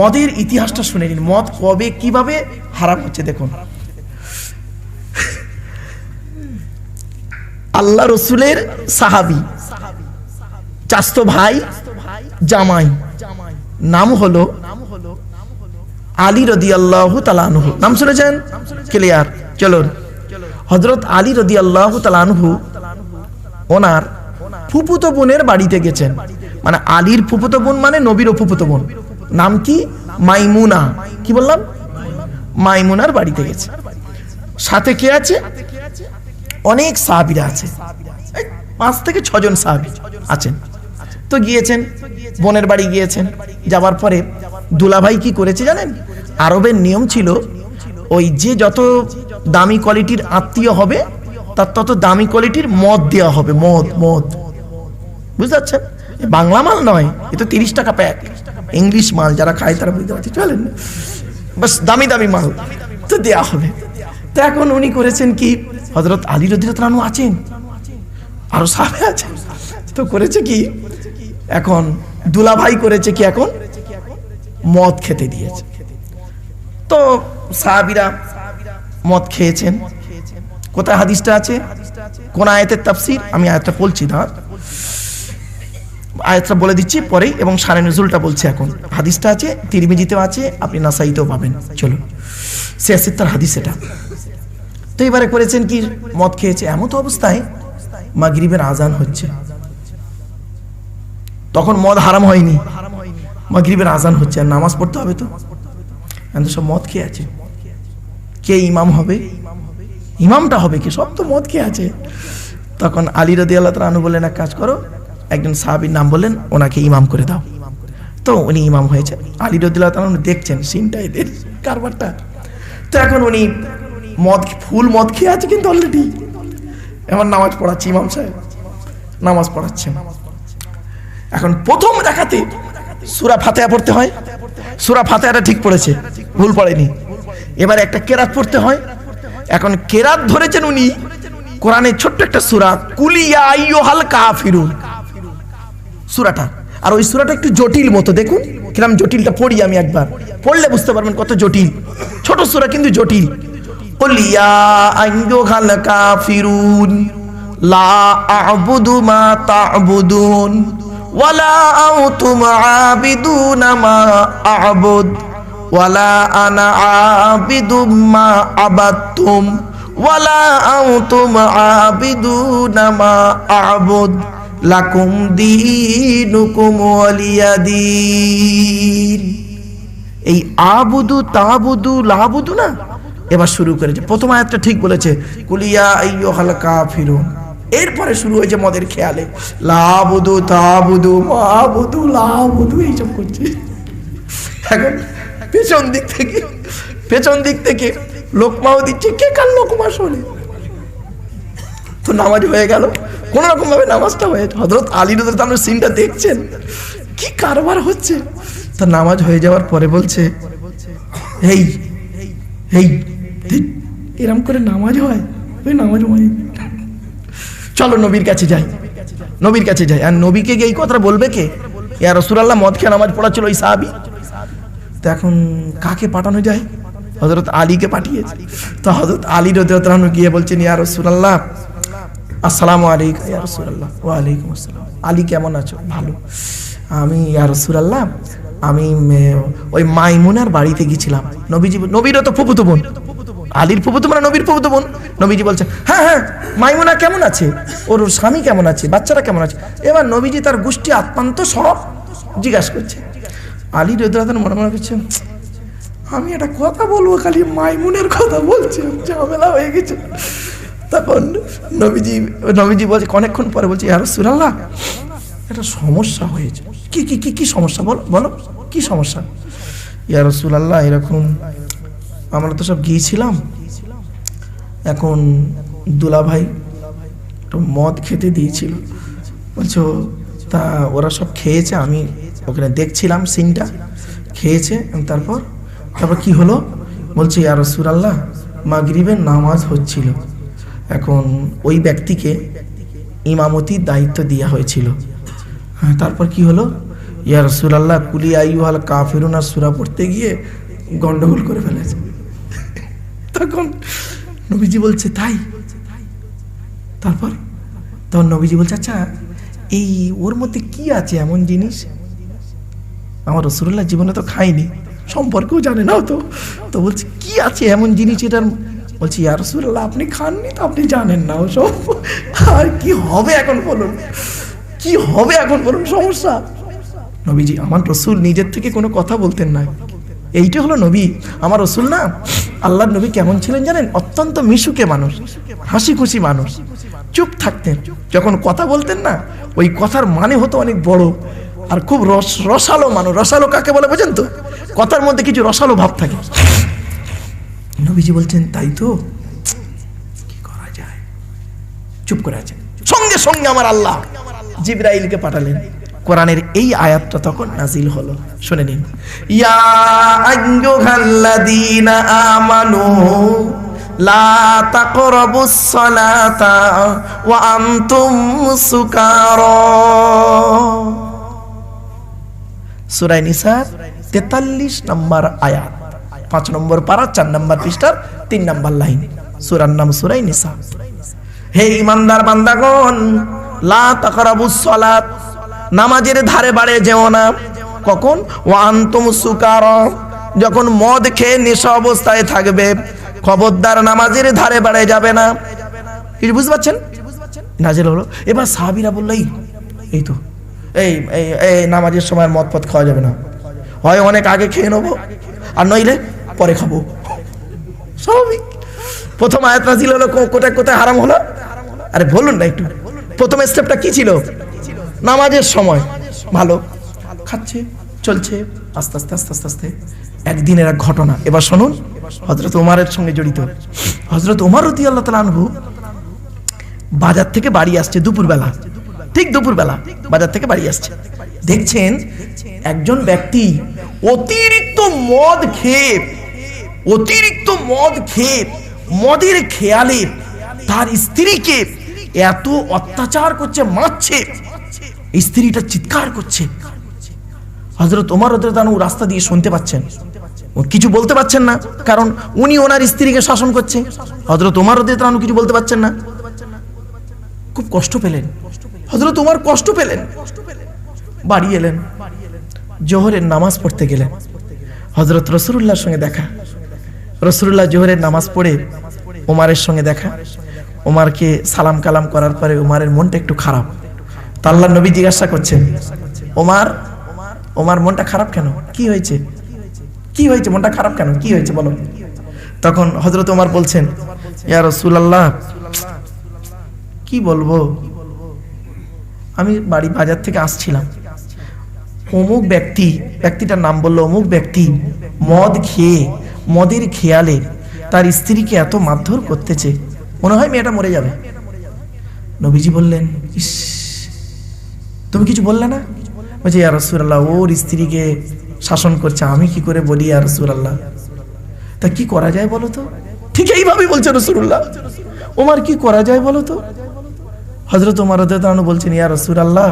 মদের ইতিহাসটা শুনে নিন। মদ কবে, কীভাবে হারাম হচ্ছে দেখুন। আল্লাহ রসুলের সাহাবি, চাস্ত ভাই, জামাই। নাম হলো আলী রদি আল্লাহ তালানহু নাম শুনেছেন? ক্লিয়ার। চলুন। হজরত আলী রদি আল্লাহ তালানহু ওনার ফুপুতো বোনের বাড়িতে গেছেন। মানে আলীর ফুপুত বোন মানে নবীর ফুপুতো বোন। নাম কি? মাইমুনা। কি বললাম? মাইমুনার বাড়িতে গেছে। সাথে কে আছে? অনেক সাহাবিরা আছে। পাঁচ থেকে ছজন সাহাবি আছেন। তো গিয়েছেন, বোনের বাড়ি গিয়েছেন। যাবার পরে দুলাভাই কি করেছে জানেন? আরবের নিয়ম ছিল, ওই যে যত দামি কোয়ালিটির আত্মীয় হবে, তার তত দামি কোয়ালিটির মদ দেওয়া হবে। মদ মদ। বুঝতে পারছেন? বাংলা মাল নয়, এ তো তিরিশ টাকা প্যাক। ইংলিশ মাল যারা খায় তারা বুঝতে পারছে, চলেন। বাস, দামি দামি মাল। তো দেয়া হবে। তো এখন উনি করেছেন কি হজরত আলী রদিরানু আছেন, আরও সামনে আছেন। তো করেছে কি, এখন দুলাভাই করেছে কি এখন? মদ খেতে দিয়েছে। তো সাহাবিরা মদ খেয়েছেন। কোথায় হাদিসটা আছে? কোন আয়াতের তাফসির, আমি আয়াতটা বলছি না আয়াতটা বলে দিচ্ছি পরেই এবং সারে নজরুলটা বলছে এখন। হাদিসটা আছে, তিরমিজিতেও আছে, আপনি নাসাইতেও পাবেন। চলুন, সিয়াসিত্তার হাদিস এটা। তো এবারে করেছেন কি? মদ খেয়েছে। এমন তো অবস্থায় মাগরিবের আজান হচ্ছে। তখন মদ হারাম হয়নি। মাগরিবের আজান হচ্ছে। আর নামাজ পড়তে হবে তো? এখন সব মদ খেয়ে আছে। কে ইমাম হবে? ইমামটা হবে কি? সব তো মদ খেয়ে আছে। তখন আলী রদি আল্লাহ তালু বললেন, এক কাজ করো একজন সাহাবির নাম বললেন, ওনাকে ইমাম করে দাও। তো উনি ইমাম হয়েছে। আলী রদুল্লাহ তালু দেখছেন, সিনটা এদের কারবারটা। তো এখন উনি মদ ফুল মদ খেয়ে আছে কিন্তু অলরেডি এমন নামাজ পড়াচ্ছে ইমাম সাহেব। নামাজ পড়াচ্ছেন। এখন প্রথম দেখাতে সুরা ফাতেহা পড়তে হয়। সুরা ফাতেহাটা ঠিক পড়েছে, ভুল পড়েনি। এবার একটা কেরাত পড়তে হয়। এখন কেরাত ধরেছেন উনি, কোরআনের ছোট্ট একটা সুরা কুলিয়া আইয়ুহাল কাফিরুন। সুরাটা। আর ওই সুরাটা একটু জটিল মতো, দেখুন। কিরম জটিলটা পড়ি আমি একবার। পড়লে বুঝতে পারবেন কত জটিল। ছোট সুরা কিন্তু জটিল। লা ওয়ালা ওয়ালা আনা ওয়ালা আ'বুদ। লাকুম দীনুকুম ওয়ালিয়াদিন। এই আবুদু তাবুদু লাবুদু না? এবার শুরু করেছে। প্রথম আয়াতটা ঠিক বলেছে কুলিয়া আইয়ুহাল কাফিরুন। এরপরে শুরু হয়েছে মদের খেয়ালে, লাবুদু তাবুদু, মাবুদু লাবুদু, এইসব করছে। এখন পেছন দিক থেকে, পেছন দিক থেকে লোকমাও দিচ্ছে, কে কার লোকমা শোনে? তো নামাজ হয়ে গেল। কোন রকম ভাবে নামাজটা হয়েছে হজরত আলী রোদ আপনার সিনটা দেখছেন? কি কারবার হচ্ছে? তা নামাজ হয়ে যাওয়ার পরে বলছে এই এই এরম করে নামাজ হয়? ওই নামাজ হয় চলো নবীর কাছে যাই। নবীর কাছে যাই। আর নবীকে গিয়ে এই কথাটা বলবে কে? ইয়া রসুলাল্লাহ, মদ খেয়ে নামাজ পড়াচ্ছিল ওই সাহাবি। তো এখন কাকে পাঠানো যায়? হজরত আলীকে পাঠিয়েছে। তো হজরত আলী রদরানু গিয়ে বলছেন, ইয়া রসুলাল্লাহ আসসালামু আলাইকুম ইয়া রসুলাল্লাহ। ওয়ালাইকুম আসসালাম। আলী, কেমন আছো? ভালো। আমি ইয়া রসুলাল্লাহ, আমি ওই মাইমুনার বাড়িতে গেছিলাম। নবীজি, নবীরও তো ফুপুতো বোন। আলীর ফুপুতো মানে নবীর ফুপুতো বোন। নবীজি বলছে হ্যাঁ হ্যাঁ মাইমুনা কেমন আছে? ওর ওর স্বামী কেমন আছে? বাচ্চারা কেমন আছে? এবার নবীজি তার গোষ্ঠী আত্মান্ত সব জিজ্ঞাসা করছে। আলী রুদ্রাতন মনে মনে করছে, আমি একটা কথা বলব খালি, মাইমুনের কথা বলছি, ঝামেলা হয়ে গেছে। তখন নবীজি নবীজি বলছে, অনেকক্ষণ পরে বলছে আর সুরাল্লাহ একটা সমস্যা হয়েছে। কি কি কি কি সমস্যা বলো বলো, কি সমস্যা? ইয়া রসুলাল্লাহ, এরকম আমরা তো সব গিয়েছিলাম। এখন দুলাভাই একটু মদ খেতে দিয়েছিল। বলছো, তা ওরা সব খেয়েছে, আমি ওখানে দেখছিলাম সিনটা, খেয়েছে তারপর তারপর কি হলো? বলছে, ইয়া রসুলাল্লাহ, মাগরিবের নামাজ হচ্ছিল। এখন ওই ব্যক্তিকে ইমামতির দায়িত্ব দেওয়া হয়েছিল। হ্যাঁ তারপর কি হলো? ইয়া রসুলাল্লাহ, কুলি আইহাল কাফিরুন আর সুরা পড়তে গিয়ে গন্ডগোল করে ফেলেছে। তখন নবীজি বলছে, তাই? তারপর তখন নবীজি বলছে আচ্ছা এই ওর মধ্যে কি আছে এমন জিনিস? আমার রসুল্লাহ জীবনে তো খাইনি, সম্পর্কেও জানে না তো। তো বলছে, কি আছে এমন জিনিস এটার বলছি, ইয়া রসুল্লাহ আপনি খাননি তো? আপনি জানেন না ওসব। আর কি হবে এখন বলুন? কি হবে এখন বলুন? সমস্যা? নবীজি, আমার রসুল নিজের থেকে কোনো কথা বলতেন না। এইটা হলো নবী। আমার রসুল না, আল্লাহর নবী কেমন ছিলেন জানেন? অত্যন্ত মিশুকে মানুষ হাসি খুশি মানুষ, চুপ থাকতেন। যখন কথা বলতেন না, ওই কথার মানে হতো অনেক বড় আর খুব রস রসালো মানুষ। রসালো কাকে বলে বোঝেন তো? কথার মধ্যে কিছু রসালো ভাব থাকে। নবীজি বলছেন, তাই তো? কি করা যায়? চুপ করে আছেন। সঙ্গে সঙ্গে আমার আল্লাহ জিব্রাইলকে পাঠালেন। কোরআনের এই আয়াতটা তখন নাজিল হলো। শুনে নিন। ইয়া আইয়ুহাল্লাযীনা আমানু, লা তাকরাবুস সালাতা ওয়া আনতুম সুকারা। সূরা নিসা 43 নম্বর আয়াত। পাঁচ নম্বর পারা চার নম্বর পৃষ্ঠার, তিন নম্বর লাইন। সুরার নাম সুরাই নিসা। হে ইমানদার বান্দাগণ, লা তাকরাবুস সালাত, নামাজের ধারে বাড়ে যেও না। কখন? ও আন্তম সুকার, যখন মদ খেয়ে নেশা অবস্থায় থাকবে, খবরদার নামাজের ধারে বাড়ে যাবে না। কিছু বুঝতে পারছেন? নাজিল হলো। এবার সাহাবিরা বলল, এই তো, এই এই নামাজের সময় মদ পথ খাওয়া যাবে না। হয় অনেক আগে খেয়ে নেব। আর নইলে পরে খাব। স্বাভাবিক। প্রথম আয়াত নাজিল হলো কোথায় কোথায় হারাম হলো? আরে বলুন না একটু। প্রথম স্টেপটা কি ছিল? নামাজের সময়। ভালো। খাচ্ছে, চলছে, আস্তে আস্তে আস্তে আস্তে আস্তে। একদিনের এক ঘটনা। এবার শুনুন হজরত উমারের সঙ্গে জড়িত। হজরত উমার রতি আল্লাহ তালা আনহু বাজার থেকে বাড়ি আসছে দুপুরবেলা। ঠিক দুপুরবেলা বাজার থেকে বাড়ি আসছে। দেখছেন, একজন ব্যক্তি অতিরিক্ত মদ খেয়ে অতিরিক্ত মদ খেয়ে, মদের খেয়ালে তার স্ত্রীকে এত অত্যাচার করছে, মারছে। স্ত্রীটা চিৎকার করছে। হজরত ওমর হজরতানু রাস্তা দিয়ে শুনতে পাচ্ছেন। কিছু বলতে পাচ্ছেন না, কারণ উনি ওনার স্ত্রীকে শাসন করছে। হজরত ওমর হজরতানু কিছু বলতে পাচ্ছেন না। খুব কষ্ট পেলেন। হজরত ওমর কষ্ট পেলেন। বাড়ি এলেন। জোহরের নামাজ পড়তে গেলেন। হজরত রসুল্লাহর সঙ্গে দেখা। রসুল্লাহ জোহরের নামাজ পড়ে ওমারের সঙ্গে দেখা। ওমারকে সালাম কালাম করার পরে ওমারের মনটা একটু খারাপ। তা আল্লাহ নবী জিজ্ঞাসা করছেন ওমার ওমার মনটা খারাপ কেন? কি হয়েছে? কি হয়েছে? মনটা খারাপ কেন? কি হয়েছে বলো? তখন হজরত ওমার বলছেন, ইয়া রসুলাল্লাহ, কি বলব? আমি বাড়ি বাজার থেকে আসছিলাম। অমুক ব্যক্তি, ব্যক্তিটার নাম বলল অমুক ব্যক্তি, মদ খেয়ে মদের খেয়ালে তার স্ত্রীকে এত মারধর করতেছে, মনে হয় মেয়েটা মরে যাবে। নবীজি বললেন, ইস, তুমি কিছু বললে না? বলছে, ইয়া রসুরাল্লাহ ওর স্ত্রীকে শাসন করছে, আমি কি করে বলি, ইয়া রসুরাল্লাহ তা কি করা যায় বলো তো? ঠিক এইভাবেই বলছে রসুল্লাহ ওমার, কি করা যায় বলো তো? হজরত ওমর রাদিয়াল্লাহু বলছেন, ইয়া রাসূলুল্লাহ,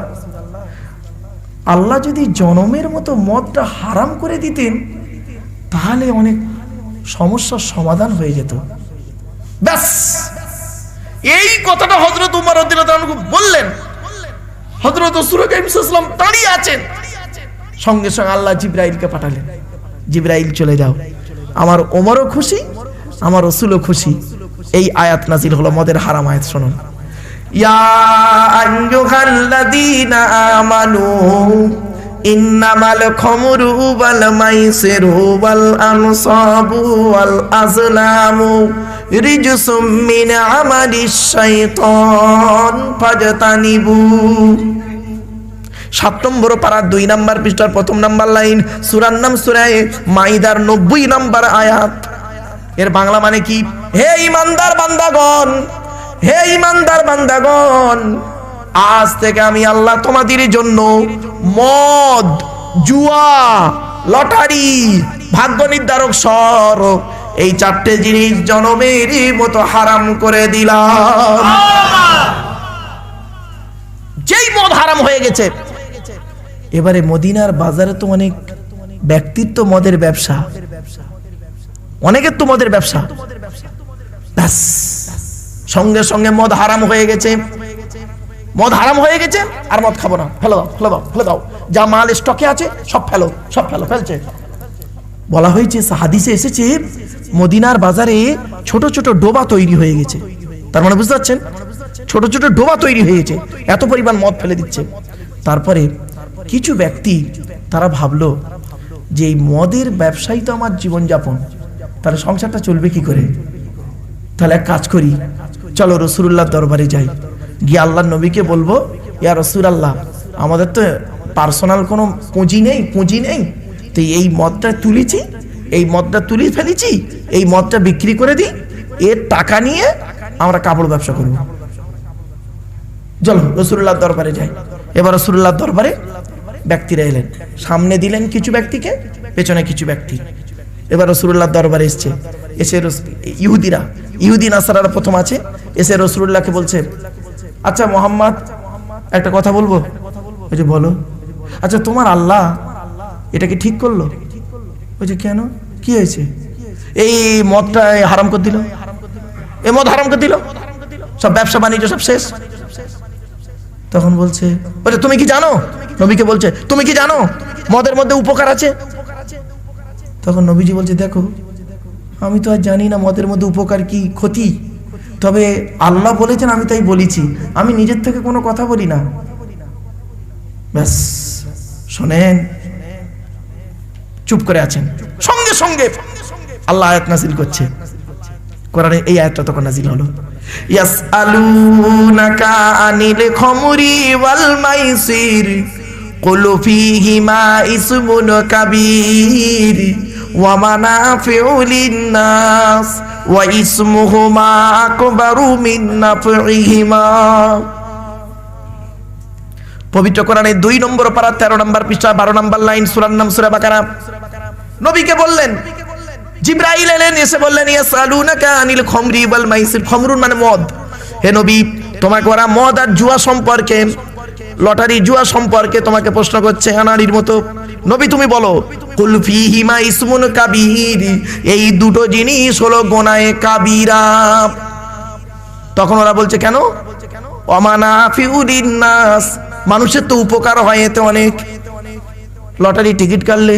আল্লাহ যদি জনমের মতো মদটা হারাম করে দিতেন, তাহলে অনেক সমস্যার সমাধান হয়ে যেত। ব্যাস। এই কথাটা হজরত উমর বললেন। হজরত সুরকাইম দাঁড়িয়ে আছেন। সঙ্গে সঙ্গে আল্লাহ জিব্রাইলকে পাঠালেন। জিব্রাইল, চলে যাও। আমার ওমরও খুশি, আমার রসুলও খুশি। এই আয়াত নাজিল হলো মদের হারাম আয়াত, শুনুন। ইয়া আইয়ুহাল্লাযীনা আমানু ইন্নামাল খামরু ওয়াল মাইসিরু ওয়াল আনসাবু ওয়াল আজলামু রিজসুম মিন আমালিশ শাইতান ফাজতানিবু। সাত নম্বর পাড়ার দুই নাম্বার পৃষ্ঠার প্রথম নাম্বার লাইন, সুরার নাম সুরায় মাইদার নব্বই নাম্বার আয়াত। এর বাংলা মানে কি? হে ইমানদার বান্দাগণ, হে ইমানদার বান্দাগণ আজ থেকে আমি আল্লাহ তোমাদের জন্য মদ, জুয়া, লটারি, ভাগ্য নির্ধারক সর এই চারটে জিনিস জনমের মতো হারাম করে দিলাম। যেই মদ হারাম হয়ে গেছে। এবারে মদিনার বাজারে তো অনেক ব্যক্তিত্ব মদের ব্যবসা। অনেকের তো মদের ব্যবসা। সঙ্গে সঙ্গে মদ হারাম হয়ে গেছে। মদ হারাম হয়ে গেছে আর মদ খাব না। ফেলো দাও ফেলো দাও, ফেলে দাও। যা মাল স্টকে আছে, সব ফেলো সব ফেলো, ফেলছে। বলা হয়েছে, হাদিসে এসেছে, মদিনার বাজারে ছোট ছোট ডোবা তৈরি হয়ে গেছে। তার মানে বুঝতে পারছেন? ছোট ছোট ডোবা তৈরি হয়ে গেছে। এত পরিমাণ মদ ফেলে দিচ্ছে। তারপরে কিছু ব্যক্তি তারা ভাবলো যে এই মদের ব্যবসায়ী তো আমার জীবনযাপন। তাহলে সংসারটা চলবে কি করে? তাহলে এক কাজ করি। চলো রসুল্লাহর দরবারে যাই। গিয়ে আল্লাহ নবীকে বলব, ইয়া রসুল আল্লাহ আমাদের তো পার্সোনাল কোনো পুঁজি নেই পুঁজি নেই। তো এই মদটা তুলেছি, এই মদটা তুলে ফেলেছি, এই মদটা বিক্রি করে দিই এর টাকা নিয়ে আমরা কাপড় ব্যবসা করব। চলো রসুল্লাহর দরবারে যাই। এবার রসুল্লাহর দরবারে ব্যক্তিরা এলেন। সামনে দিলেন কিছু ব্যক্তিকে, পেছনে কিছু ব্যক্তি। এবার রসুল্লাহর দরবারে এসছে। এসে ইহুদিরা, ইহুদি নাসারারা প্রথম আছে। এসে রসুল্লাহকে বলছে আচ্ছা মোহাম্মদ, একটা কথা বলব? ওই যে বলো। আচ্ছা তোমার আল্লাহ এটাকে ঠিক করল? ওই যে কেন? কি হয়েছে? এই মদটা হারাম করে দিল? এই মদ হারাম করে দিল? সব ব্যবসা, বাণিজ্য সব শেষ? তখন বলছে বলছে তুমি কি জানো? নবীকে বলছে, তুমি কি জানো? মদের মধ্যে উপকার আছে? তখন নবীজি বলছে, দেখো, আমি তো আর জানি না মদের মধ্যে উপকার কি ক্ষতি? তবে আল্লাহ বলেছেন, আমি তাই বলেছি। আমি নিজের থেকে কোনো কথা বলি না। ব্যাস, শোনেন। চুপ করে আছেন। সঙ্গে সঙ্গে আল্লাহ আয়াত নাজিল করছে। কোরআনে এই আয়াতটা তখন নাজিল হলো। ইয়াসআলুনাকা ওয়াল মাইসির ومنافع للناس واسمهما أكبر من نفعهما পবিত্র কোরআনে দুই নম্বর পারা তেরো নম্বর পৃষ্ঠা বারো নম্বর লাইন সুরার নাম সুরা বাকারা নবীকে বললেন জিব্রাইল এলেন এসে বললেন ইয়াসালুনাকা আনিল খমরি ওয়াল মাইসির খমরুন মানে মদ হে নবী তোমাকে ওরা মদ আর জুয়া সম্পর্কে লটারি জুয়া সম্পর্কে তোমাকে প্রশ্ন করছে আনারির মতো নবী তুমি বলো কুল ফিহিমা ইসমুন কাবির। এই দুটো জিনিস হলো গোনায়ে কাবিরা। তখন ওরা বলছে, কেন? নাস মানুষের তো উপকার হয় এতে অনেক। লটারি টিকিট কাটলে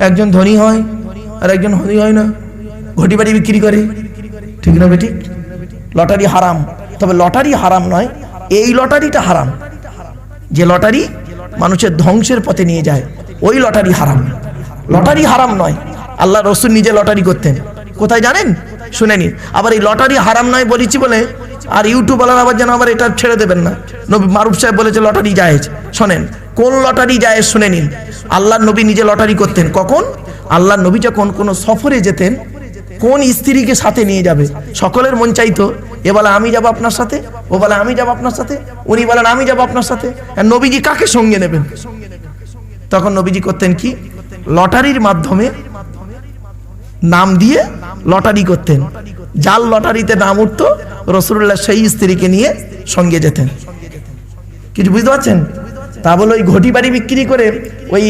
একজন ধনী হয় আর একজন ধনী হয় না। ঘটি বাড়ি বিক্রি করে। ঠিক না বেটি লটারি হারাম। তবে লটারি হারাম নয়, এই লটারিটা হারাম। যে লটারি মানুষের ধ্বংসের পথে নিয়ে যায়, ওই লটারি হারাম। লটারি হারাম নয়। আল্লাহ রসুল নিজে লটারি করতেন। কোথায় জানেন? শুনে নিন। আবার এই লটারি হারাম নয় বলেছি বলে আর ইউটিউব আলার আবার যেন আবার এটা ছেড়ে দেবেন না। নবী মারুফ সাহেব বলেছে, লটারি জায়েজ। শোনেন, কোন লটারি জায়েজ শুনে নিন। আল্লাহ নবী নিজে লটারি করতেন। কখন? আল্লাহ নবী যখন কোনো সফরে যেতেন, কোন স্ত্রীকে সাথে নিয়ে যাবে? সকলের মন চাইতো, এ বলে আমি যাব আপনার সাথে? ও বলে আমি যাব আপনার সাথে? উনি বলেন, আমি যাব আপনার সাথে। নবীজি কাকে সঙ্গে নেবেন? তখন নবীজি করতেন কি? লটারির মাধ্যমে নাম দিয়ে লটারি করতেন। জাল লটারিতে নাম উঠতো রসুল্লাহ সেই স্ত্রীকে নিয়ে সঙ্গে যেতেন। কিছু বুঝতে পারছেন? তা বলে ওই ঘটি বাড়ি বিক্রি করে ওই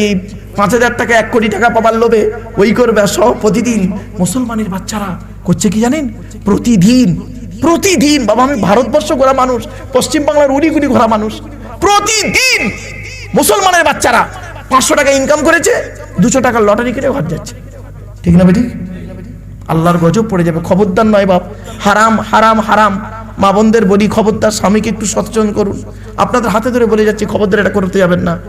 পাঁচ হাজার টাকা, এক কোটি টাকা পাবার লোভে ওই করবে। সব প্রতিদিন মুসলমানের বাচ্চারা করছে কি জানেন? প্রতিদিন প্রতিদিন। বাবা, আমি ভারতবর্ষ ঘোরা মানুষ পশ্চিম বাংলার উড়ি গুড়ি ঘোরা মানুষ। প্রতিদিন মুসলমানের বাচ্চারা পাঁচশো টাকা ইনকাম করেছে, দুশো টাকা লটারি কেটে ঘর যাচ্ছে। ঠিক না বেটি? আল্লাহর গজব পড়ে যাবে, খবরদার নয় বাপ। হারাম হারাম হারাম। মা বোনদের বলি, খবরদার স্বামীকে একটু সচেতন করুন। আপনাদের হাতে ধরে বলে যাচ্ছি, খবরদার এটা করতে যাবেন না।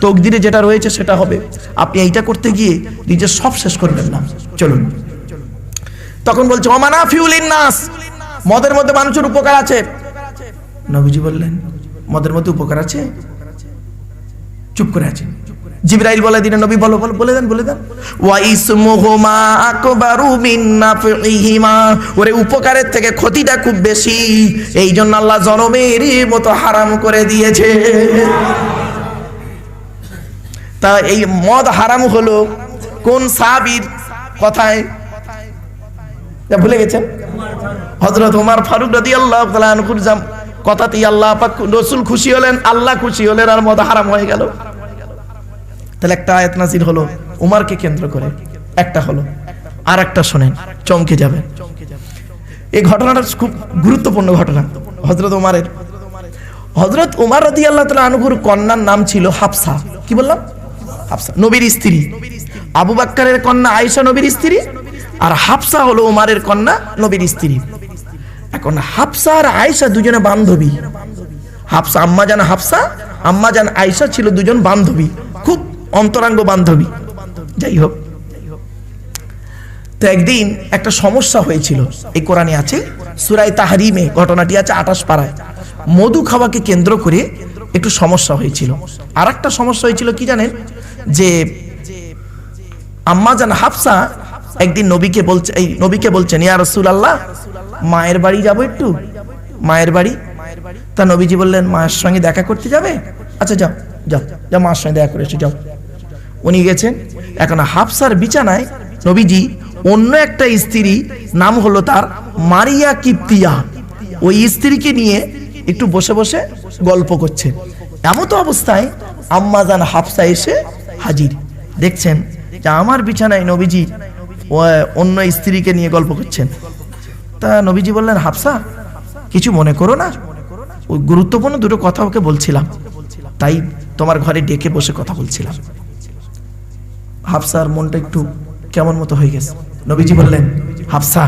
তকদিরে যেটা রয়েছে সেটা হবে। আপনি এইটা করতে গিয়ে নিজের সব শেষ করবেন না। চলুন। তখন বলছে অমানা ফিউলিন নাস। মদের মধ্যে মানুষের উপকার আছে। নবীজি বললেন, মদের মধ্যে উপকার আছে? চুপ করে আছে। জিবরাইল বলে দিলেন, নবী বলো বলো, বলে দেন বলে দেন। ওয়া ইসমুহুমা আকবারু মিন নাফিহিমা ওরে উপকারের থেকে ক্ষতিটা খুব বেশি। এই জন্য আল্লাহ জনমের মতো হারাম করে দিয়েছে। তা এই মদ হারাম হলো কোন সাহাবীর কথায়? ভুলে গেছেন? হজরত উমার ফারুক রাদি আল্লাহ আনহুর কথাতেই আল্লাহ পাক রসুল খুশি হলেন, আল্লাহ খুশি হলেন আর মদ হারাম হয়ে গেল। তাহলে একটা আয়াত নাজির হলো, উমারকে কেন্দ্র করে। একটা হলো আর একটা শোনেন, চমকে যাবেন। এই ঘটনাটা খুব গুরুত্বপূর্ণ ঘটনা হজরত উমারের। হজরত উমার রাদি আল্লাহ তালা আনুগুর কন্যার নাম ছিল হাফসা। কি বললাম? হাফসা, নবীর স্ত্রী। আবু বাক্কারের কন্যা আয়েশা নবীর স্ত্রী, আর হাফসা হলো উমারের কন্যা নবীর স্ত্রী। এখন হাফসা আর আয়েশা দুজনে বান্ধবী। হাফসা, আম্মা জান হাফসা, আম্মা জান আয়েশা ছিল দুজন বান্ধবী। অন্তরাঙ্গ বান্ধবী। যাই হোক। তো একদিন একটা সমস্যা হয়েছিল। এই কোরআনে আছে সুরাই তাহারিমে ঘটনাটি আছে আটাশ পাড়ায় মধু খাওয়াকে কেন্দ্র করে একটু সমস্যা হয়েছিল। আর একটা সমস্যা হয়েছিল কি জানেন? যে আম্মা জান হাফসা একদিন নবীকে বলছে, এই নবীকে বলছেন, ইয়া রসুল আল্লাহ মায়ের বাড়ি যাব একটু? মায়ের বাড়ি? তা নবীজি বললেন, মায়ের সঙ্গে দেখা করতে যাবে? আচ্ছা যাও যাও যাও, মায়ের সঙ্গে দেখা করে এসো, যাও। উনি গেছেন। এখন হাফসার বিছানায় নবীজি অন্য একটা স্ত্রী, নাম হলো তার মারিয়া কিপ্তিয়া। ওই স্ত্রীকে নিয়ে একটু বসে বসে গল্প করছে এমন তো অবস্থায় আম্মাজান হাফসা এসে হাজির। দেখছেন যে আমার বিছানায় নবীজি অন্য স্ত্রীকে নিয়ে গল্প করছেন। তা নবীজি বললেন, হাফসা, কিছু মনে করো না। ওই গুরুত্বপূর্ণ দুটো কথা ওকে বলছিলাম। তাই তোমার ঘরে ডেকে বসে কথা বলছিলাম। হাফসার মনটা একটু কেমন মতো হয়ে গেছে। নবীজি বললেন, হাফসা,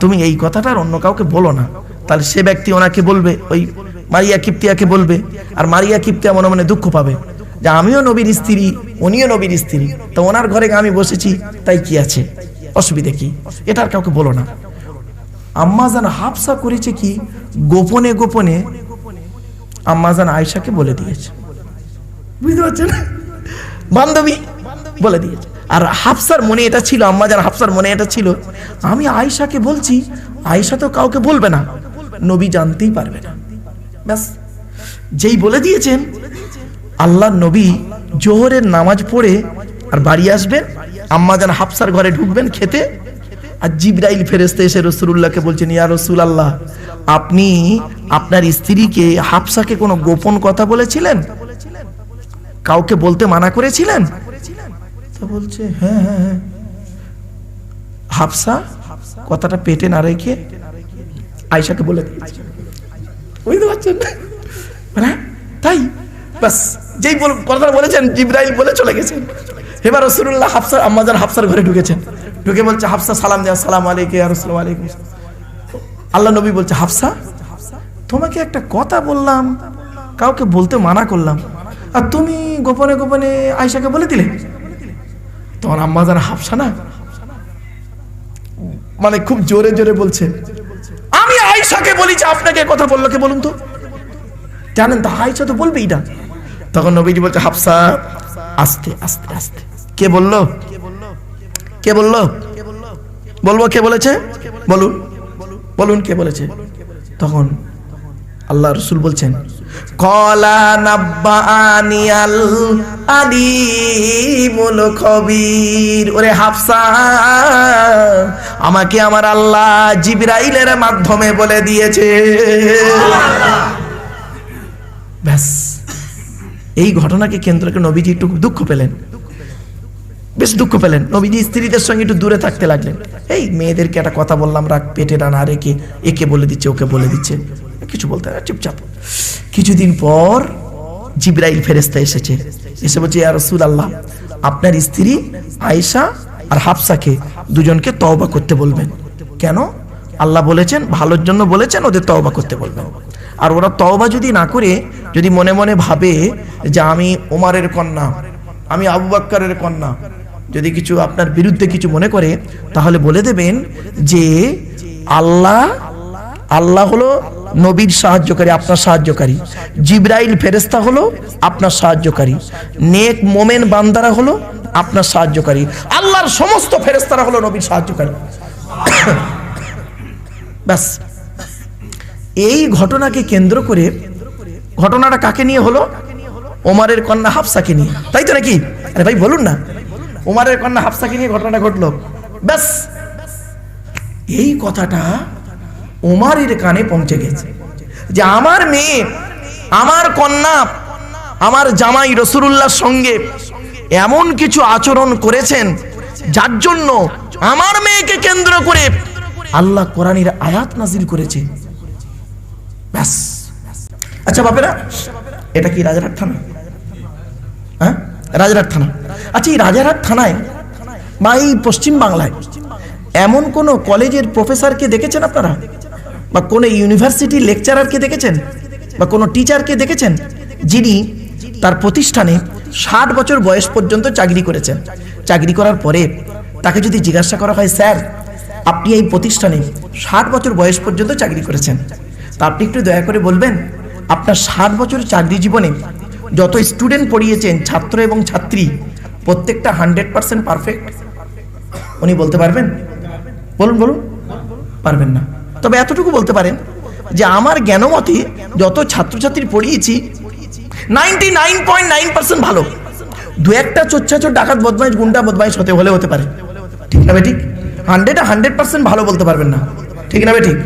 তুমি এই কথাটা অন্য কাউকে বলো না। তাহলে সে ব্যক্তি ওনাকে বলবে, ওই মারিয়া কিপ্তিয়াকে বলবে, আর মারিয়া কিপ্তিয়া মনে মনে দুঃখ পাবে যে আমিও নবীর স্ত্রী, উনিও নবীর স্ত্রী। তো ওনার ঘরে আমি বসেছি, তাই কি আছে? অসুবিধে কি? এটা আর কাউকে বলো না। আম্মাজান হাফসা করেছে কি? গোপনে গোপনে আম্মাজান আয়সাকে বলে দিয়েছে। বুঝতে পারছেন? বান্ধবী বলে দিয়েছে। আর হাফসার মনে এটা ছিল আম্মাজান হাফসার মনে এটা ছিল, আমি আয়সাকে বলছি আয়সা তো কাউকে বলবে না, নবী জানতেই পারবে না। ব্যাস, যেই বলে দিয়েছেন, আল্লাহ নবী জোহরের নামাজ পড়ে আর বাড়ি আসবেন আম্মাজান হাফসার ঘরে ঢুকবেন খেতে, আর জিব্রাইল ফেরেস্তে এসে রসুল্লাহকে বলছেন, ইয়া রসুল আল্লাহ আপনি আপনার স্ত্রীকে, হাফসাকে কোনো গোপন কথা বলেছিলেন? কাউকে বলতে মানা করেছিলেন? তা বলছে? হ্যাঁ হ্যাঁ হ্যাঁ। হাফসা কথাটা পেটে না রেখে আয়সাকে বলে বুঝতে পারছেন? মানে তাই? বাস, যেই কথাটা বলেছেন, জিব্রাইল বলে চলে গেছেন। এবার রসুল্লাহ হাফসার হাফসার ঘরে ঢুকেছেন। ঢুকে বলছে, হাফসা, সালাম দেয়া সালাম আলাইকে আলাইকুম আল্লাহ নবী বলছে, হাফসা, তোমাকে একটা কথা বললাম, কাউকে বলতে মানা করলাম। আর তুমি গোপনে গোপনে আয়সাকে বলে দিলে? তোমার আম্মাজান হাফসা না? মানে খুব জোরে জোরে বলছে, আমি আয়সাকে বলি যে আপনাকে কথা বলল, কে বলুন তো? জানেন তো আয়সা তো বলবেই না। তখন নবীজি বলছে, হাফসা, আস্তে আস্তে আস্তে। কে বলল? কে বলল? বলব কে বলেছে? বলুন। বলুন কে বলেছে? তখন আল্লাহ রসুল বলছেন কলা আমাকে আমার আল্লাহ জিবরাইলের মাধ্যমে বলে দিয়েছে। ব্যাস, এই ঘটনাকে কেন্দ্র করে নবীজি একটু দুঃখ পেলেন। বেশ দুঃখ পেলেন। নবীজি স্ত্রীদের সঙ্গে একটু দূরে থাকতে লাগলেন। এই মেয়েদেরকে একটা কথা বললাম রাখ পেটে না না রেখে একে বলে দিচ্ছে, ওকে বলে দিচ্ছে। কিছু বলতে না, চুপচাপ। কিছুদিন পর জিব্রাইল ফেরেস্তা এসেছে। এসে বলছে রসুল আল্লাহ আপনার স্ত্রী আয়েশা আর হাফসাকে দুজনকে তওবা করতে বলবেন। কেন? আল্লাহ বলেছেন, ভালোর জন্য বলেছেন, ওদের তওবা করতে বলবেন। আর ওরা তওবা যদি না করে, যদি মনে মনে ভাবে যে আমি ওমারের কন্যা, আমি আবু বাক্কারের কন্যা, যদি কিছু আপনার বিরুদ্ধে কিছু মনে করে, তাহলে বলে দেবেন যে আল্লাহ আল্লাহ হলো নবীর সাহায্যকারী, আপনার সাহায্যকারী। জিব্রাইল ফেরেস্তা হলো আপনার সাহায্যকারী। নেক মোমেন বান্দারা হলো আপনার সাহায্যকারী। আল্লাহর সমস্ত ফেরেস্তারা হলো নবীর সাহায্যকারী। ব্যাস। এই ঘটনাকে কেন্দ্র করে, ঘটনাটা কাকে নিয়ে হলো? ওমারের কন্যা হাফসাকে নিয়ে। তাই তো নাকি? আরে ভাই, বলুন না। ওমারের কন্যা হাফসাকে নিয়ে ঘটনাটা ঘটলো। ব্যাস। এই কথাটা ওমারের কানে পৌঁছে গেছে যে আমার মেয়ে, আমার কন্যা, আমার জামাই রসুল্লাহর সঙ্গে এমন কিছু আচরণ করেছেন যার জন্য আমার মেয়েকে কেন্দ্র করে আল্লাহ কোরআনের আয়াত নাজিল করেছে। ব্যাস। আচ্ছা বাপেরা, এটা কি রাজারহাট থানা? হ্যাঁ? রাজারহাট থানা। আচ্ছা এই রাজারহাট থানায় বা এই পশ্চিম বাংলায় এমন কোন কলেজের প্রফেসরকে দেখেছেন আপনারা? বা কোনো ইউনিভার্সিটি লেকচারারকে দেখেছেন? বা কোনো টিচারকে দেখেছেন? যিনি তার প্রতিষ্ঠানে ষাট বছর বয়স পর্যন্ত চাকরি করেছেন। চাকরি করার পরে তাকে যদি জিজ্ঞাসা করা হয়, স্যার, আপনি এই প্রতিষ্ঠানে ষাট বছর বয়স পর্যন্ত চাকরি করেছেন। তা আপনি একটু দয়া করে বলবেন, আপনার ষাট বছর চাকরি জীবনে যত স্টুডেন্ট পড়িয়েছেন, ছাত্র এবং ছাত্রী, প্রত্যেকটা হান্ড্রেড পার্সেন্ট পারফেক্ট উনি বলতে পারবেন? বলুন বলুন। পারবেন না। তবে এতটুকু বলতে পারেন যে আমার জ্ঞানমতে যত ছাত্রছাত্রী পড়িয়েছি ninety nine point nine percent ভালো। দু একটা চোচ্ছাচোর ডাকাত বদমাইশ, গুন্ডা বদমাইশ হতে হলে হতে পারে। ঠিক না বে ঠিক? হান্ড্রেড হান্ড্রেড পার্সেন্ট ভালো বলতে পারবেন না। ঠিক না বে ঠিক?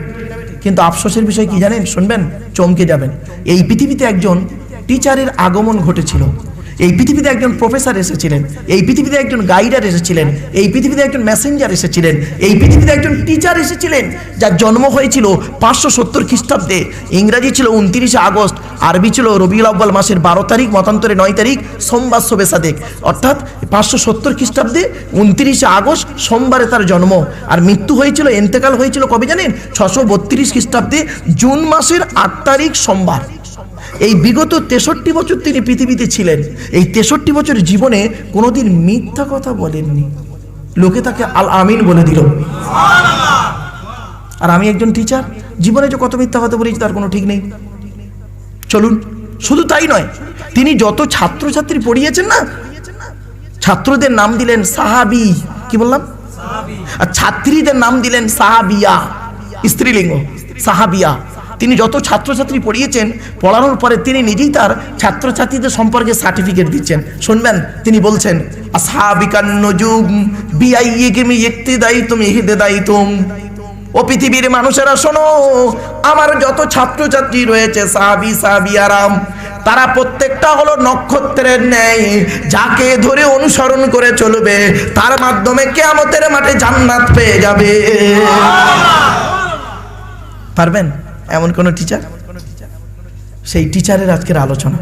কিন্তু আফসোসের বিষয় কি জানেন? শুনবেন? চমকে যাবেন। এই পৃথিবীতে একজন টিচারের আগমন ঘটেছিল। এই পৃথিবীতে একজন প্রফেসর এসেছিলেন, এই পৃথিবীতে একজন গাইডার এসেছিলেন, এই পৃথিবীতে একজন মেসেঞ্জার এসেছিলেন, এই পৃথিবীতে একজন টিচার এসেছিলেন, যার জন্ম হয়েছিল পাঁচশো সত্তর খ্রিস্টাব্দে। ইংরাজি ছিল উনত্রিশে আগস্ট, আরবি ছিল রবিউল আব্বাল মাসের বারো তারিখ, মতান্তরে নয় তারিখ, সোমবার শোবে সাদেক অর্থাৎ পাঁচশো সত্তর খ্রিস্টাব্দে উনত্রিশে আগস্ট, সোমবারে তার জন্ম। আর মৃত্যু হয়েছিল, এন্তেকাল হয়েছিল কবে জানেন? ছশো বত্রিশ খ্রিস্টাব্দে, জুন মাসের আট তারিখ, সোমবার। এই বিগত তেষট্টি বছর তিনি পৃথিবীতে ছিলেন। এই তেষট্টি বছর জীবনে কোনোদিন মিথ্যা কথা বলেননি। লোকে তাকে আল আমিন বলে দিল। আর আমি একজন টিচার জীবনে যে কত মিথ্যা কথা বলেছি তার কোনো ঠিক নেই। চলুন, শুধু তাই নয়, তিনি যত ছাত্রছাত্রী পড়িয়েছেন না, ছাত্রদের নাম দিলেন সাহাবি। কি বললাম? আর ছাত্রীদের নাম দিলেন সাহাবিয়া, স্ত্রীলিঙ্গ, সাহাবিয়া। তিনি যত ছাত্রছাত্রী পড়িয়েছেন, পড়ানোর পরে তিনি নিজেই তার ছাত্রছাত্রীদের সম্পর্কে সার্টিফিকেট দিচ্ছেন। শুনবেন, তিনি বলছেন ও পৃথিবীর মানুষেরা, শোনো, আমার যত ছাত্রছাত্রী রয়েছে সাহাবি সাহাবি আরাম, তারা প্রত্যেকটা হলো নক্ষত্রের ন্যায়। যাকে ধরে অনুসরণ করে চলবে, তার মাধ্যমে কে কেয়ামতের মাঠে জান্নাত পেয়ে যাবে। পারবেন? এমন কোন টিচার সেই টিচারের আজকের আলোচনা।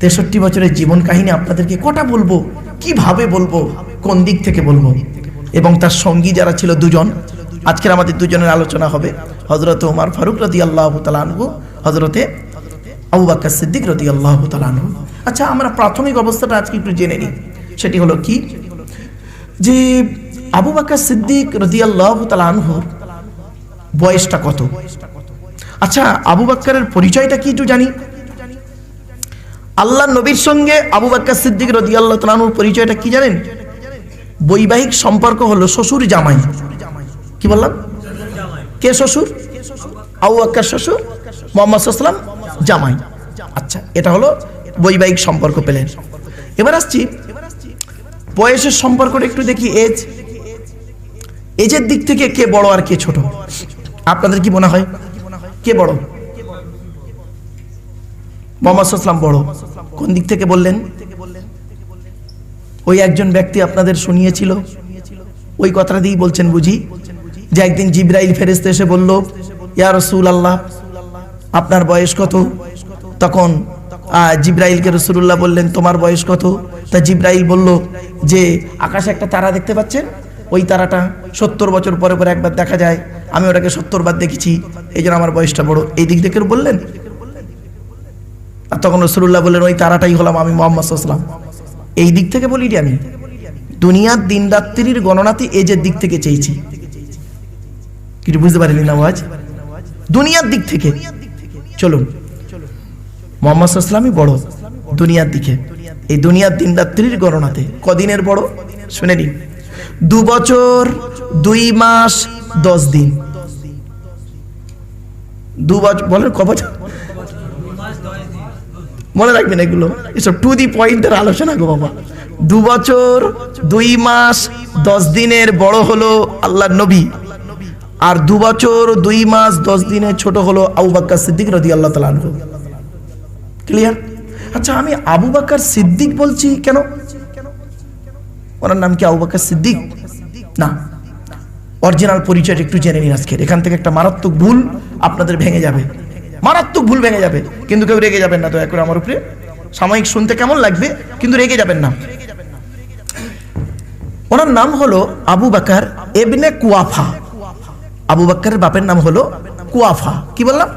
তেষট্টি বছরের জীবন কাহিনী আপনাদেরকে কটা বলব? কীভাবে বলব? কোন দিক থেকে বলব? এবং তার সঙ্গী যারা ছিল দুজন, আজকের আমাদের দুজনের আলোচনা হবে হজরত উমার ফারুক রদি আল্লাহ তালানহু হজরতে আবু বাক্কা সিদ্দিক রদি আল্লাহ তালানহু আচ্ছা আমরা প্রাথমিক অবস্থাটা আজকে একটু জেনে নিই। সেটি হলো কি? যে আবু বাক্কা সিদ্দিক রদি আল্লাহ তালানহুর বয়সটা কত? আচ্ছা আবু বাক্কারের পরিচয়টা কি একটু জানি? আল্লাহ নবীর সঙ্গে আবু বাক্কার সিদ্দিক রদি আল্লাহ তালানুর পরিচয়টা কি জানেন? বৈবাহিক সম্পর্ক হলো শ্বশুর জামাই। কি বললাম? কে শ্বশুর? আবু বাক্কার শ্বশুর, মোহাম্মদ সাল্লাম জামাই। আচ্ছা এটা হলো বৈবাহিক সম্পর্ক পেলেন। এবার আসছি, বয়সের সম্পর্কটা একটু দেখি এজ এজের দিক থেকে কে বড় আর কে ছোট? আপনাদের কি মনে হয়? কে বড়? মোহাম্মদ বড়। কোন দিক থেকে বললেন? ওই একজন ব্যক্তি আপনাদের শুনিয়েছিল। ওই কথাটা দিয়েই বলছেন বুঝি। যে একদিন জিব্রাইল ফেরেস্তে এসে বলল, ইয়া রসুল আল্লাহ আপনার বয়স কত? তখন জিব্রাইলকে রসুল্লাহ বললেন, তোমার বয়স কত? তা জিব্রাইল বলল, যে আকাশে একটা তারা দেখতে পাচ্ছেন? ওই তারাটা সত্তর বছর পরে পরে একবার দেখা যায়। আমি ওটাকে সত্তর বার দেখেছি। এই জন্য আমার বয়সটা বড়। এই দিক থেকে বললেন? আর তখন রসুল্লাহ বললেন, ওই তারাটাই হলাম আমি মোহাম্মদ সাল্লাম এই দিক থেকে বলি আমি। দুনিয়ার দিন রাত্রির গণনাতে এজের দিক থেকে চেয়েছি। কিছু বুঝতে পারিনি না দুনিয়ার দিক থেকে। চলুন। মোহাম্মদ সাল্লামই বড় দুনিয়ার দিকে। এই দুনিয়ার দিন রাত্রির গণনাতে। কদিনের বড়? শুনে নিন। দু বছর, দুই মাস দশ দিন। দু বছর বলেন ক বছর মনে রাখবেন এগুলো। এসব টু দি পয়েন্টের আলোচনা গো বাবা। দু বছর, দুই মাস, দশ দিনের বড় হলো আল্লাহ নবী। আর দু বছর, দুই মাস, দশ দিনের ছোট হলো আবু বাক্কার সিদ্দিক রদি আল্লাহ তালা ক্লিয়ার আচ্ছা আমি আবু বাক্কার সিদ্দিক বলছি কেন? ওনার নাম কি আবু বকর সিদ্দিক? না। অরিজিনাল পরিচয়টা একটু জেনে নিন আজকে এখান থেকে একটা মারাত্মক ভুল আপনাদের ভেঙে যাবে। মারাত্মক ভুল ভেঙে যাবে। কিন্তু কেউ রেগে যাবেন না, দয়া করে আমার উপরে। সাময়িক শুনতে কেমন লাগবে, কিন্তু রেগে যাবেন না। ওনার নাম হলো আবু বাকার এবনে কুয়াফা। আবু বাক্কারের বাপের নাম হলো কুয়াফা। কি বললাম?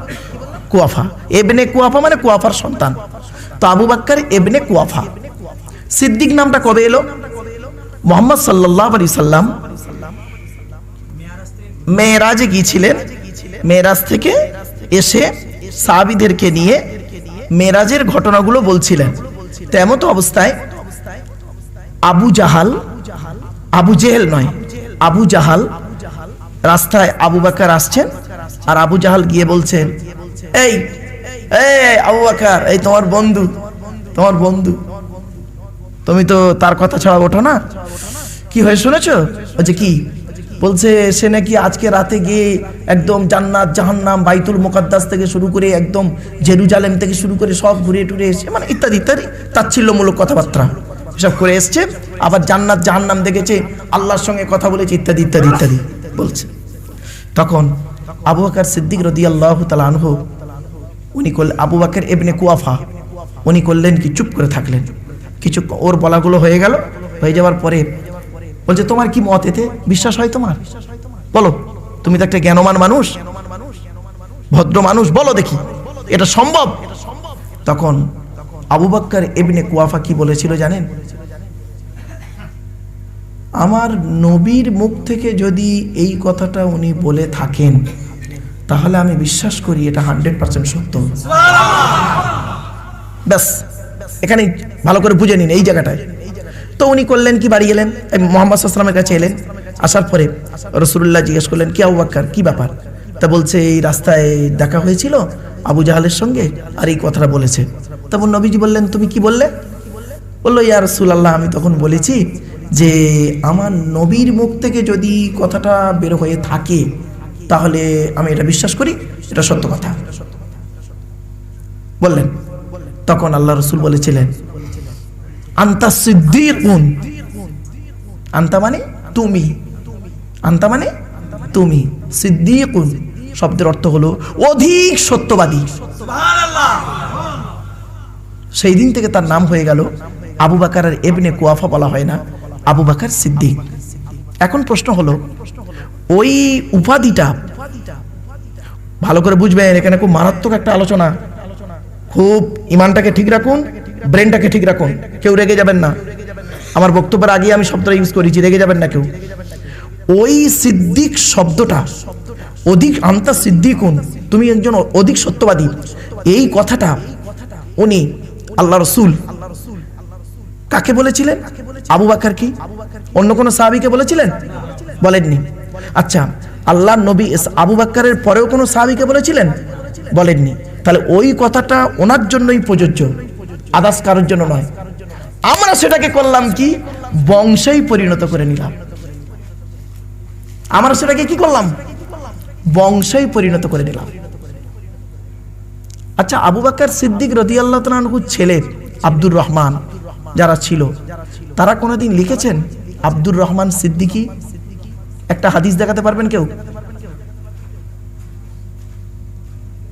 কুয়াফা। এবনে কুয়াফা মানে কুয়াফার সন্তান। তো আবু বাক্কার এবনে কুয়াফা। সিদ্দিক নামটা কবে এলো? মোহাম্মদ সাল্লাহ আলি সাল্লাম মেয়েরাজে গিয়েছিলেন। মেয়েরাজ থেকে এসে সাহাবিদেরকে নিয়ে মেয়েরাজের ঘটনাগুলো বলছিলেন। তেমত অবস্থায় আবু জাহাল, আবু জেহেল নয়, আবু জাহাল রাস্তায় আবু বাকার আসছেন আর আবু জাহাল গিয়ে বলছেন, এই এই আবু বাকার, এই তোমার বন্ধু তোমার বন্ধু। তুমি তো তার কথা ছাড়া ওঠো না। কি হয়ে শুনেছো? যে কি? বলছে, সে নাকি আজকে রাতে গিয়ে একদম জান্নাত, জাহান্নাম, বাইতুল মোকাদ্দাস থেকে শুরু করে একদম জেরুজালেম থেকে শুরু করে সব ঘুরে টুরে এসে মানে ইত্যাদি ইত্যাদি তাচ্ছিল্যমূলক কথাবার্তা। এসব করে এসছে, আবার জান্নাত, জাহান্নাম দেখেছে, আল্লাহর সঙ্গে কথা বলেছে, ইত্যাদি ইত্যাদি ইত্যাদি বলছে। তখন আবু বাকার সিদ্দিক রদি আল্লাহ আনহু, উনি করলেন, আবু বাকের এবনে কুয়াফা, উনি করলেন কি, চুপ করে থাকলেন। কিছু ওর বলাগুলো হয়ে গেল, হয়ে যাওয়ার পরে বলছে তোমার কি মত এতে? বিশ্বাস হয় তোমার? বলো তুমি তো একটা জ্ঞানমান মানুষ। ভদ্র মানুষ বলো দেখি এটা সম্ভব? তখন আবু বাক্কার এমনি কুয়াফা কি বলেছিল জানেন? আমার নবীর মুখ থেকে যদি এই কথাটা উনি বলে থাকেন তাহলে আমি বিশ্বাস করি এটা হান্ড্রেড পার্সেন্ট সত্য। ব্যাস এখানে ভালো করে বুঝে নিন এই জায়গাটায়। তো উনি করলেন কি, বাড়ি গেলেন মোহাম্মদ সাল্লামের কাছে এলেন, আসার পরে রসুল্লাহ জিজ্ঞেস করলেন, কি আবু বাক্কার, কি ব্যাপার? তা বলছে, এই রাস্তায় দেখা হয়েছিল আবু জাহালের সঙ্গে আর এই কথাটা বলেছে। তখন নবীজি বললেন, তুমি কি বললে? বলল, ইয়া রসুলাল্লাহ, আমি তখন বলেছি যে, আমার নবীর মুখ থেকে যদি কথাটা বের হয়ে থাকে, তাহলে আমি এটা বিশ্বাস করি, এটা সত্য কথা। বললেন। তখন আল্লাহ রসুল বলেছিলেন আন্তা সিদ্দির আন্তা মানে তুমি। আন্তা মানে তুমি। সিদ্দিকুন শব্দের অর্থ হলো অধিক সত্যবাদী। সেই দিন থেকে তার নাম হয়ে গেল আবু বাকার আর এবনে কুয়াফা বলা হয় না, আবু বাকার সিদ্দিক। এখন প্রশ্ন হলো, ওই উপাধিটা ভালো করে বুঝবেন, এখানে খুব মারাত্মক একটা আলোচনা। খুব ইমানটাকে ঠিক রাখুন। ব্রেনটাকে ঠিক রাখুন। কেউ রেগে যাবেন না। আমার বক্তব্যের আগে আমি শব্দটা ইউজ করেছি, রেগে যাবেন না কেউ। ওই সিদ্দিক শব্দটা, অধিক আন্তা সিদ্দিকুন তুমি একজন অধিক সত্যবাদী। এই কথাটা উনি আল্লাহ রসুল কাকে বলেছিলেন? আবু বাকার কি? অন্য কোনো সাহাবিকে বলেছিলেন? বলেননি। আচ্ছা আল্লাহ নবী আবু বাক্কারের পরেও কোনো সাহাবিকে বলেছিলেন? বলেননি। তাহলে ওই কথাটা ওনার জন্যই প্রযোজ্য। আদাস কারোর জন্য নয়। আমরা সেটাকে করলাম কি? বংশেই পরিণত করে নিলাম। আমরা সেটাকে কি করলাম? বংশেই পরিণত করে নিলাম। আচ্ছা আবু বাক্কার সিদ্দিক আল্লাহ ছেলে আব্দুর রহমান যারা ছিল, তারা কোনোদিন লিখেছেন আব্দুর রহমান সিদ্দিকি? একটা হাদিস দেখাতে পারবেন কেউ?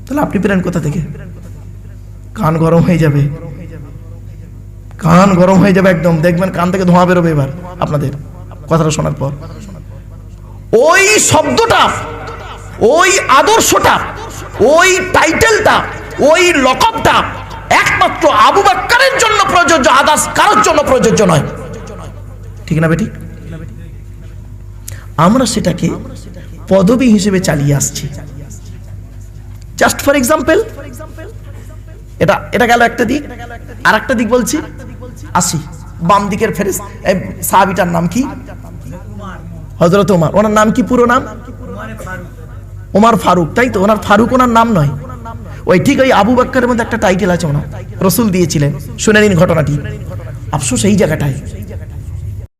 তাহলে আপনি পেলেন কোথা থেকে? কান গরম হয়ে যাবে। কান গরম হয়ে যাবে একদম। দেখবেন কান থেকে ধোঁয়া বেরোবে এবার আপনাদের। কথাটা শোনার পর। ওই শব্দটা, ওই আদর্শটা, ওই টাইটেলটা, ওই লকবটা একমাত্র আবু বাক্কারের জন্য প্রযোজ্য আদাস কারোর জন্য প্রযোজ্য নয়। ঠিক না বেটি? আমরা সেটাকে পদবী হিসেবে চালিয়ে আসছি। জাস্ট ফর এক্সাম্পল এটা এটা গেল একটা দিক। আর একটা দিক বলছি। আসি। বাম দিকের ফেরেস সাহাবিটার নাম কি? হজরত ওমার ওনার নাম কি পুরো নাম? ওমার ফারুক। তাই তো? ওনার ফারুক ওনার নাম নয়। ওই ঠিক ওই আবু বাক্কারের মধ্যে একটা টাইটেল আছে ওনার। রসুল দিয়েছিলেন। শুনে নিন ঘটনাটি। আফসোস, এই জায়গাটায়।